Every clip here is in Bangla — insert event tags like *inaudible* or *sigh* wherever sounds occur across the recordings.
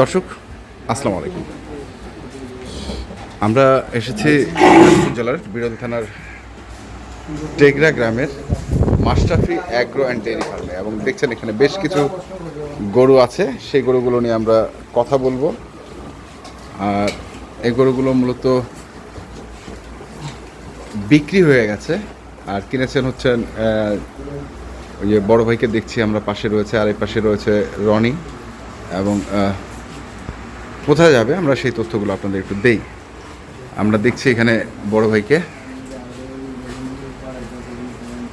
দর্শক, আসসালামু আলাইকুম। আমরা এসেছি জেলার বিরোধী থানার টেগরা গ্রামের মাস্টাফি অ্যাগ্রো অ্যান্ড ডেয়ারি ফার্মে। এবং দেখছেন এখানে বেশ কিছু গরু আছে। সেই গরুগুলো নিয়ে আমরা কথা বলব। আর এই গরুগুলো মূলত বিক্রি হয়ে গেছে। আর কিনেছেন হচ্ছেন ওই যে বড় ভাইকে দেখছি আমরা পাশে রয়েছে, আর এই পাশে রয়েছে রনি। এবং কোথায় যাবে? আমরা সেই তথ্যগুলো আপনাদের একটু দেই। আমরা দেখছি এখানে বড় ভাইকে।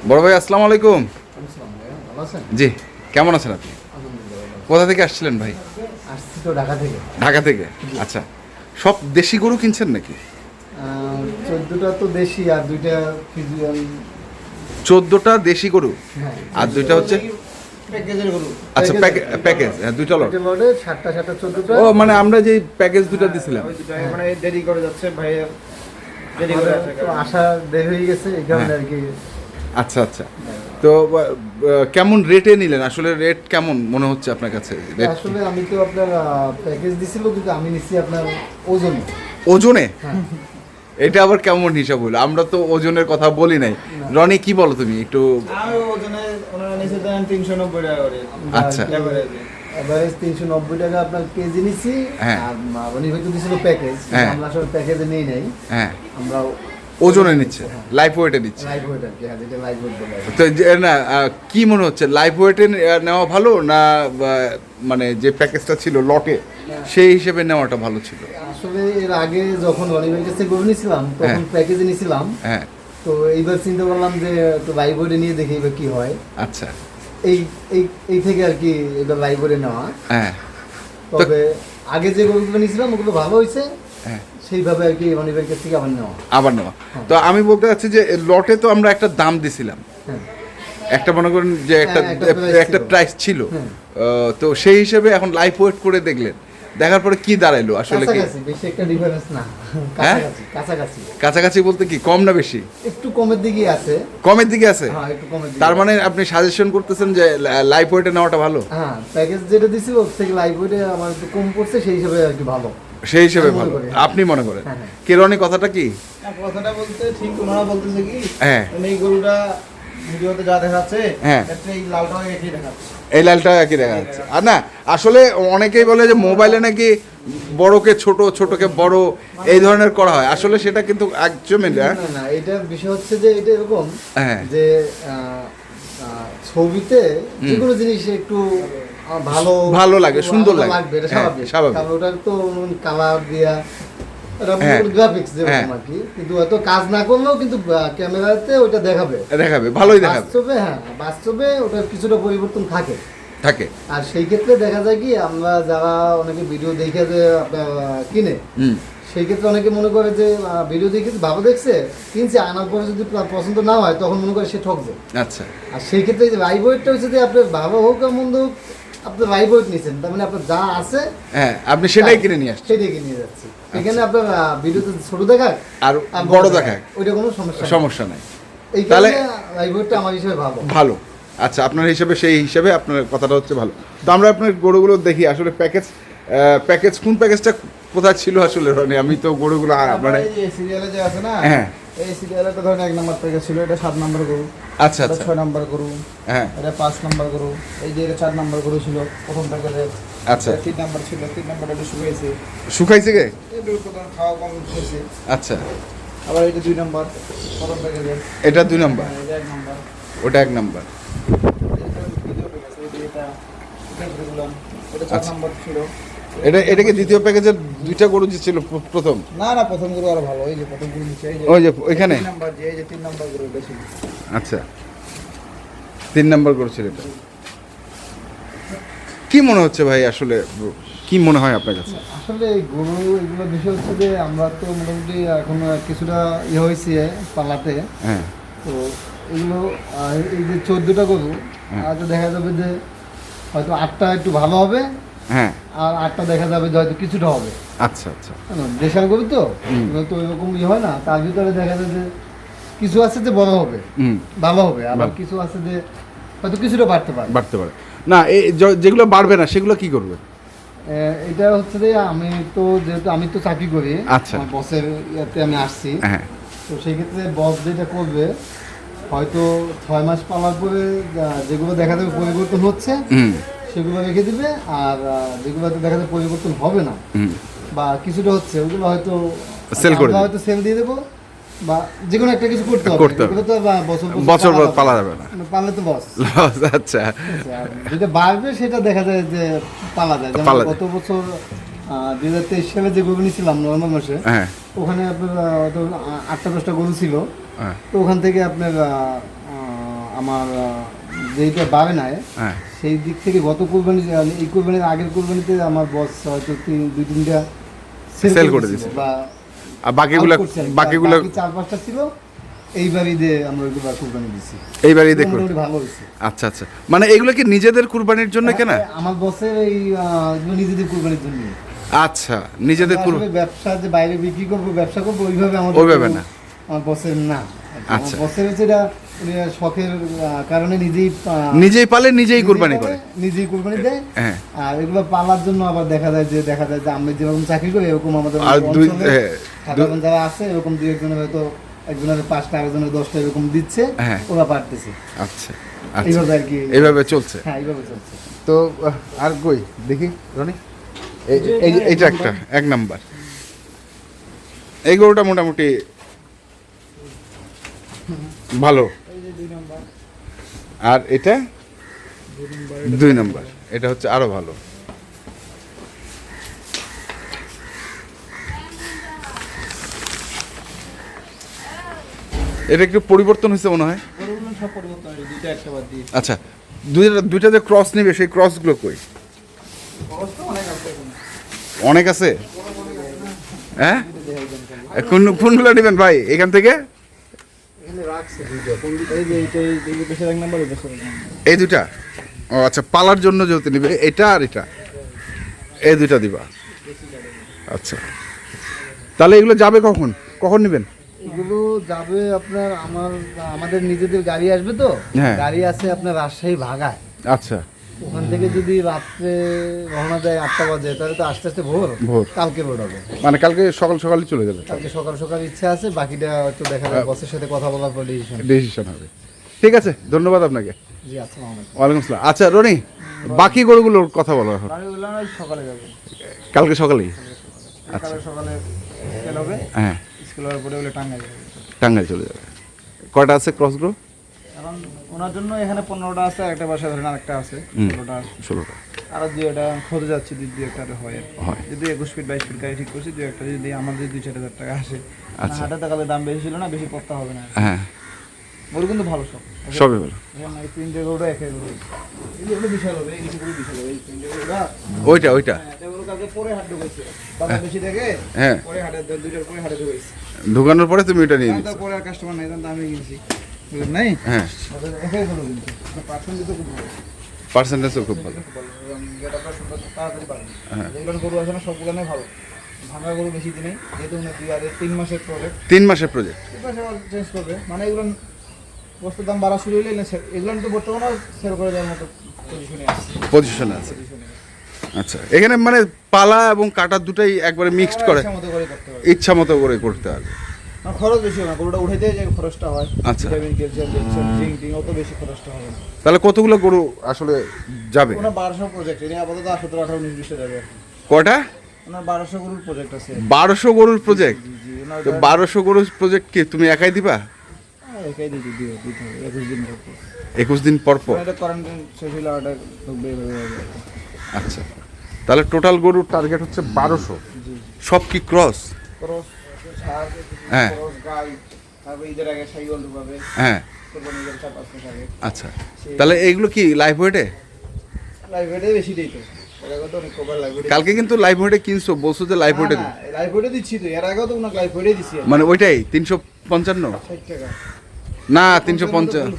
বড় ভাই আসসালামু আলাইকুম। জি কেমন আছেন আপনি? কোথা থেকে আসছিলেন ভাই? আসছি তো ঢাকা থেকে। ঢাকা থেকে? আচ্ছা সব দেশি গরু কিনছেন নাকি? চোদ্দটা তো দেশি আর দুইটা চোদ্দোটা দেশি গরু? হ্যাঁ আর দুইটা হচ্ছে প্যাকেজের গরু। আচ্ছা প্যাকেজ হ্যাঁ লটে ও মানে আমরা যে প্যাকেজ দুটো দিছিলাম। মানে দেরি করে যাচ্ছে ভাইয়া দেরি করে আসে তো দেরি হয়ে গেছে এই কারণে হ্যাঁ। আর কি। আচ্ছা আচ্ছা। তো কেমন রেটে নিলেন? আসলে রেট কেমন মনে হচ্ছে আপনার কাছে? আসলে আমি তো আপনার প্যাকেজ দিছিল কিন্তু আমি নিচ্ছি আপনার ওজন। ওজনে? হ্যাঁ। এটা আবার কেমন হিসাব হলো? আমরা তো ওজনের কথা বলি নাই। রনি কি বলো তুমি? একটু ওজনে নিচে দেন তিনশো নব্বই টাকা করে। আচ্ছা। এভারেজ তিনশো নব্বই টাকা আপনার কেজি নিচ্ছি। হ্যাঁ। আর উনি হয়তো দিছিল প্যাকেজ হ্যাঁ। আমরা আসলে প্যাকেজে নেই নাই। হ্যাঁ। আমরা ওজনে নিচ্ছে। লাইফ ওয়েটে নিচ্ছে লাইভ ওয়েট আর কি হ্যাঁ তো না কি মনে হচ্ছে? লাইফ ওয়েটে নেওয়া ভালো না মানে যে প্যাকেজটা ছিল লটে সেই হিসেবে নেওয়াটা ভালো ছিল? আসলে এর আগে যখন অলিভের কাছে গরু নিয়েছিলাম তখন। প্যাকেজে নিয়েছিলাম হ্যাঁ। তো এইবার চিন্তা করলাম যে লাইভ বোর্ডে নিয়ে দেখি এবার কি হয়। আচ্ছা। এই এই এই থেকে আর কি এবার বোর্ডে নেওয়া। হ্যাঁ। তবে আগে যে গরুগুলো নিয়েছিলাম ওগুলো ভালো হয়েছে। হ্যাঁ। সেইভাবে আর কি অনিবের কাছ থেকে আবার নেওয়া। আবার নেওয়া। তো আমি বলতে চাচ্ছি যে লটে তো আমরা একটা দাম দিছিলাম। হ্যাঁ। একটা মনে করেন যে একটা হ্যাঁ, একটা। প্রাইস ছিল। তো সেই হিসেবে এখন লাইফ ওয়েট করে দেখলেন। দেখার পরে কি দাঁড়াইলো? আসলে কি? কাছাকাছি বেশি একটা ডিফারেন্স না। হ্যাঁ? কাছাকাছি কাছাকাছি। বলতে কি? কম না বেশি? একটু কমের দিকে আছে। কমের দিকে আছে? হ্যাঁ একটু কমের দিকে তার মানে আপনি সাজেশন করতেছেন যে লাইফ ওয়েটে নেওয়াটা ভালো? হ্যাঁ প্যাকেজ যেটা দিছি ওর থেকে লাইভ বোর্ডে আমার একটু কম পড়ছে সেই হিসাবে আর কি ভালো। সেই হিসেবে ভালো। আপনি মনে করেন? হ্যাঁ, হ্যাঁ। কেরনি কথাটা কি? কথাটা বলতে ঠিক ওনারা বলতেছে কি? হ্যাঁ। মানে এই গরুটা ভিডিওতে যা দেখাচ্ছে হ্যাঁ। এই লালটাও একই দেখাচ্ছে। এই লালটা একই দেখা যাচ্ছে আর না আসলে অনেকেই বলে যে মোবাইলে নাকি বড়কে ছোট ছোটকে বড় এই ধরনের করা হয়। আসলে সেটা কিন্তু একদমই না। না না বিষয় হচ্ছে যে এটা এরকম হ্যাঁ। যে ছবিতে যে কোনো জিনিস একটু ভালো ভালো লাগে, সুন্দর লাগে। হ্যাঁ, স্বাভাবিক। স্বাভাবিক। ওটার তো কালার দিয়া দেখাবে। দেখাবে ভালোই দেখাবে। বাস্তবে হ্যাঁ বাস্তবে ওটার কিছুটা পরিবর্তন থাকে। থাকে। আর সেই ক্ষেত্রে দেখা যায় কি আমরা যারা অনেকে ভিডিও দেখে যে কিনে সেই ক্ষেত্রে অনেকে মনে করে যে ভিডিও দেখে ভালো দেখছে কিনছে আনার পরে যদি পছন্দ না হয় তখন মনে করে সে ঠকছে। আচ্ছা। আর সেই ক্ষেত্রে হচ্ছে যে আপনার ভালো হোক আর মন্দ হোক আপনার রাই বইট নিয়েছেন তার মানে আপনার যা আছে হ্যাঁ আপনি সেটাই কিনে নিয়ে আসছেন। সেটাই কিনে নিয়ে যাচ্ছে। এখানে আপনার ভিডিওতে ছোট দেখাক আর বড় দেখায় ওইটা কোনো সমস্যা সমস্যা নাই। এই তাহলে- রাই বইটটা আমার হিসেবে ভালো। ভালো। আচ্ছা আপনার হিসেবে সেই হিসেবে আপনার কথাটা হচ্ছে ভালো। তো আমরা আপনার গরুগুলো দেখি আসলে প্যাকেজ প্যাকেজ কোন প্যাকেজটা কোথায় ছিল আসলে? রনি? আমি তো গরুগুলো মানে সিরিয়ালে যে আছে না হ্যাঁ। এই সিরিয়ালে তো ধরেন এক নম্বর থেকে ছিল এটা সাত নম্বর গরু। আচ্ছা এটা আচ্ছা। ছয় নম্বর গরু। হ্যাঁ। এটা পাঁচ নম্বর গরু। এই যে এটা চার নম্বর গরু ছিল প্রথম প্যাকেটে আচ্ছা। তিন নম্বর ছিল তিন নম্বরটা একটু শুকিয়েছে শুকাইছে গে একটু খাওয়া কম হয়েছে আচ্ছা। আবার এটা দুই নম্বর প্রথম প্যাকেটে এটা দুই নম্বর এটা এক নম্বর ওটা এক নম্বর এটা প্যাকেজ এটা এটা এটা চার আচ্ছা। নম্বর ছিল। এটা এটাকে দ্বিতীয় প্যাকেজের দুইটা গরু যে ছিল প্রথম? না না প্রথম গরু আরও ভালো এই যে প্রথম গরু নিচে ওই যে ওইখানে তিন নম্বর যে এই যে তিন নম্বর গরু এটা ছিল। আচ্ছা। তিন নম্বর গরু ছিল এটা। কি মনে হচ্ছে ভাই আসলে কি মনে হয় আপনার কাছে? আসলে গরু এগুলো বিষয় হচ্ছে যে আমরা তো মোটামুটি এখন কিছুটা ইয়ে হয়েছে পালাতে। হ্যাঁ। তো এগুলো এই যে চোদ্দোটা গরু হ্যাঁ। আজ দেখা যাবে যে হয়তো আটটা একটু ভালো হবে। হ্যাঁ। আর আটটা দেখা যাবে হয়তো কিছুটা হবে। আচ্ছা আচ্ছা। দেশাল গরু তো? তো এরকম ইয়ে হয় না। তার ভিতরে দেখা যায় যে কিছু আছে যে বড় হবে হুম। ভালো হবে আবার কিছু আছে যে হয়তো কিছুটা বাড়তে পারে। বাড়তে পারে। না এই যেগুলো বাড়বে না সেগুলো কি করবে? এটা হচ্ছে যে আমি তো যেহেতু আমি তো চাকরি করি আচ্ছা। বসের ইয়াতে আমি আসছি। হ্যাঁ। তো সেই ক্ষেত্রে বস যেটা করবে হয়তো ছয় মাস পালার পরে যেগুলো দেখা যাবে পরিবর্তন হচ্ছে হুম। সেগুলো রেখে দিবে আর যেগুলোতে দেখা যায় পরিবর্তন হবে না। বা কিছুটা হচ্ছে ওগুলো হয়তো Sell করে হয়তো সেল দিয়ে দেবো বা যে কোনো একটা কিছু করতে হবে। করতে হবে। তো বছর বছর পালা যাবে না। মানে পারলে তো বস *laughs* আচ্ছা। যেটা বাড়বে সেটা দেখা যায় যে পালা যায়। যেমন গত বছর দুই হাজার তেইশ সালে যে গরু নিয়েছিলাম নভেম্বর মাসে হ্যাঁ। ওখানে আপনার আটটা দশটা গরু ছিল। হ্যাঁ। তো ওখান থেকে আপনার আমার যেইটা বাড়ে নাই হ্যাঁ। সেই দিক থেকে গত কোরবানি এই কোরবানির আগের কোরবানিতে আমার বস হয়তো তিন দুই তিনটা Sell করে দিয়েছিল। বা আর বাকিগুলো। বাকিগুলো চার পাঁচটা ছিল আমরা কোরবানি ভালো হয়েছে আচ্ছা আচ্ছা মানে এগুলো কি নিজেদের কুরবানির জন্য কেনা আমার বসের এই নিজেদের কোরবানির জন্য আচ্ছা নিজেদের ব্যবসা যে বাইরে বিক্রি করব ব্যবসা করব ওইভাবে ওইভাবে না। আমার বসের না আচ্ছা। বসের হচ্ছে এটা উনি শখের কারণে নিজেই নিজেই পালে নিজেই কুরবানি করে, নিজেই কোরবানি দেয়। হ্যাঁ। আর এগুলো পালার জন্য আবার দেখা যায় যে দেখা যায় যে আমরা যেরকম চাকরি করি এরকম আমাদের আর দুই হ্যাঁ, সাধারণ যারা আছে এরকম দুই একজনের হয়তো একজনের পাঁচটা আরেকজনের দশটা এরকম দিচ্ছে হ্যাঁ। ওরা পারতেছে। আচ্ছা আচ্ছা। এইভাবে আর কি এইভাবে চলছে। হ্যাঁ এইভাবে চলছে। তো আর কই? দেখি রনি? এই এই যে- এইটা একটা এক নাম্বার। এই গরুটা মোটামুটি ভালো। আর এটা? দুই নম্বর এটা হচ্ছে আরও ভালো। এটা একটু পরিবর্তন হয়েছে মনে হয়? আচ্ছা দুইটা দুইটা যে ক্রস নেবে সেই ক্রসগুলো কই? অনেক আছে হ্যাঁ? এ, কোন কোনগুলো নেবেন ভাই এখান থেকে এখানে রাখছে দুইটা কোন দুইটা এই দুটা ও আচ্ছা পালার জন্য যেহেতু নিবে এটা আর এটা? এই দুটা দিবা? আচ্ছা। তাহলে এগুলো যাবে কখন? কখন নেবেন? এগুলো যাবে আপনার আমার আমাদের নিজেদের গাড়ি আসবে তো? হ্যাঁ। গাড়ি আছে আপনার রাজশাহী ভাগায়। আচ্ছা। ওখান থেকে যদি রাত্রে রওনা দেয় আটটা বাজে তাহলে তো আস্তে আস্তে ভোর। ভোর। কালকে রোড হবে। মানে কালকে সকাল সকালই চলে যাবে। কালকে সকাল সকাল ইচ্ছা আছে বাকিটা হয়তো দেখা যায় বসের সাথে কথা বলার পর ডিসিশন ডিসিশন হবে। ঠিক আছে ধন্যবাদ আপনাকে। জি আসসালামু আলাইকুম। ওয়ালাইকুম আসসালাম। আচ্ছা রনি বাকি গরুগুলোর কথা বলো এখন। সকালে যাবে। কালকে সকালেই? সকালে। সকালে স্কেল হবে। হ্যাঁ। স্কেল হওয়ার পরে ওগুলো টাঙ্গাই যাবে। টাঙ্গাই চলে যাবে। কয়টা আছে ক্রসগুলো এখন ওনার জন্য এখানে পনেরোটা আছে একটা বাসা ধরেন আরেকটা আছে ষোলোটা ষোলোটা। আরও দুই একটা খোঁজে যাচ্ছে দুই দুই একটা হয়। হয়। যদি একুশ ফিট বাইশ ফিট গাড়ি ঠিক করছি দুই একটা যদি আমাদের দুই চার হাজার টাকা আসে আচ্ছা। টাকাতে দাম বেশি ছিল না বেশি পড়তে হবে না। হ্যাঁ। গরু কিন্তু ভালো সব। সবই ভালো। তিনটে গরুটা একে গরু। এই বিশাল হবে এই কিছু গরু বিশাল হবে এই তিনটে গরুটা। ওইটা ওইটা। হ্যাঁ, পরে হাট হ্যাঁ। পরে হাটে পরে হাটে ঢুকেছে। ঢুকানোর পরে তুমি এটা নিয়ে তারপরে আর কাস্টমার নাই আমি কিনছি। নাই? হ্যাঁ। খুব ভালো পার্সেন্টেজও খুব হ্যাঁ। গরু আছে না সবগুলো নেই ভালো। ভাঙা গরু বেশি দিনে যেহেতু উনি দুই আর তিন মাসের প্রজেক্ট তিন মাসের প্রজেক্ট তিন মাসে চেঞ্জ করবে মানে এগুলো বস্তুর দাম বাড়া শুরু হইলে না sell- এগুলো তো বর্তমানে সেল করে দেওয়ার মতো পজিশনে আছে। আচ্ছা এখানে মানে পালা এবং কাটা দুটাই একবারে মিক্সড করে। ইচ্ছা মতো করে করতে হবে। খরচ বেশি হবে না গরুটা উঠাইতে যে খরচটা হয় আচ্ছা। ভিটামিন ক্যালসিয়াম ক্যালসিয়াম জিঙ্ক টিঙ্ক অত বেশি খরচটা হবে না। তাহলে কতগুলো গরু আসলে যাবে? ওনার বারোশো প্রজেক্ট আপাতত সতেরো আঠারো উনিশ যাবে কটা ওনার বারোশো গরুর প্রজেক্ট আছে। বারোশো গরুর প্রজেক্ট তো বারোশো গরুর প্রজেক্ট কি তুমি একাই দিবা? হ্যাঁ, একাই দিতে দিও দিতে একুশ দিন পর পর। একুশ দিন পর পর? এটা কোয়ারেন্টাইন শেষ হলে ওটা ঢুকবে এভাবে হবে আর কি। আচ্ছা। তাহলে টোটাল গরুর টার্গেট হচ্ছে বারোশো। সব কি ক্রস সার হ্যাঁ। হ্যাঁ। আচ্ছা। তাহলে এইগুলো কি লাইফ ওয়েটে লাইব্রেরি বেশি দিই তো। কালকে কিন্তু লাইফ ওয়েটে কিনছো বলছো যে লাইফ ওয়েটে লাইব্রেরি দিচ্ছি তো। এর আগেও তো লাইফ ওয়েটে দিচ্ছি মানে ওইটাই তিনশো পঞ্চান্ন? টাকা। না তিনশো পঞ্চান্ন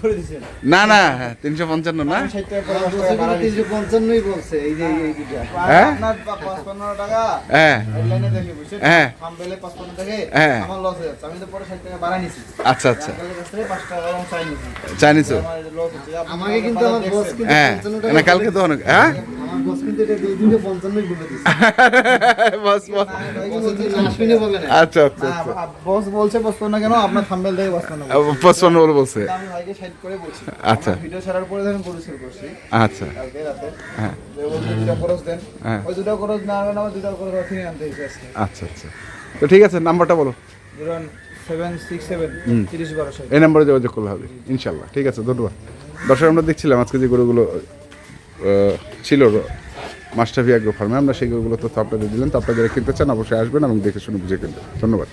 না না তিনশো পঞ্চান্ন না। তিনশো পঞ্চান্নই বলছে এই যে হ্যাঁ? হ্যাঁ হ্যাঁ। হ্যাঁ। হয়ে আচ্ছা আচ্ছা চাইনিজ আমাকে কিন্তু আমার বস কিন্তু হ্যাঁ কালকে তো অনেক হ্যাঁ বস না আচ্ছা আচ্ছা আচ্ছা। বস বলছে কেন আপনার থাম্বেল দেখে পঁচপান্ন বলছে। পঁচপান্ন বলে বলছে। আমি ভাইকে ষাট করে বলছি। আচ্ছা। ভিডিও ছাড়ার পরে ধরেন গরু সেল করছি। আচ্ছা। হ্যাঁ। দুটা খরচ দেন। হ্যাঁ। ওই দুটা খরচ না আনবেন আমার দুটা খরচ কিনে আনতে হয়েছে আচ্ছা আচ্ছা। তো ঠিক আছে নাম্বারটা বলো। এই নাম্বারে যোগাযোগ করলে হবে ইনশাল্লাহ। ঠিক আছে ধন্যবাদ। দর্শক আমরা দেখছিলাম আজকে যে গরুগুলো ছিল মাস্টাফি অ্যাগ্রো ফার্মে। আমরা সেই গরুগুলো তো আপনাদের দিলেন তো আপনারা কিনতে চান, অবশ্যই আসবেন এবং দেখে শুনে বুঝে কিনবেন। ধন্যবাদ।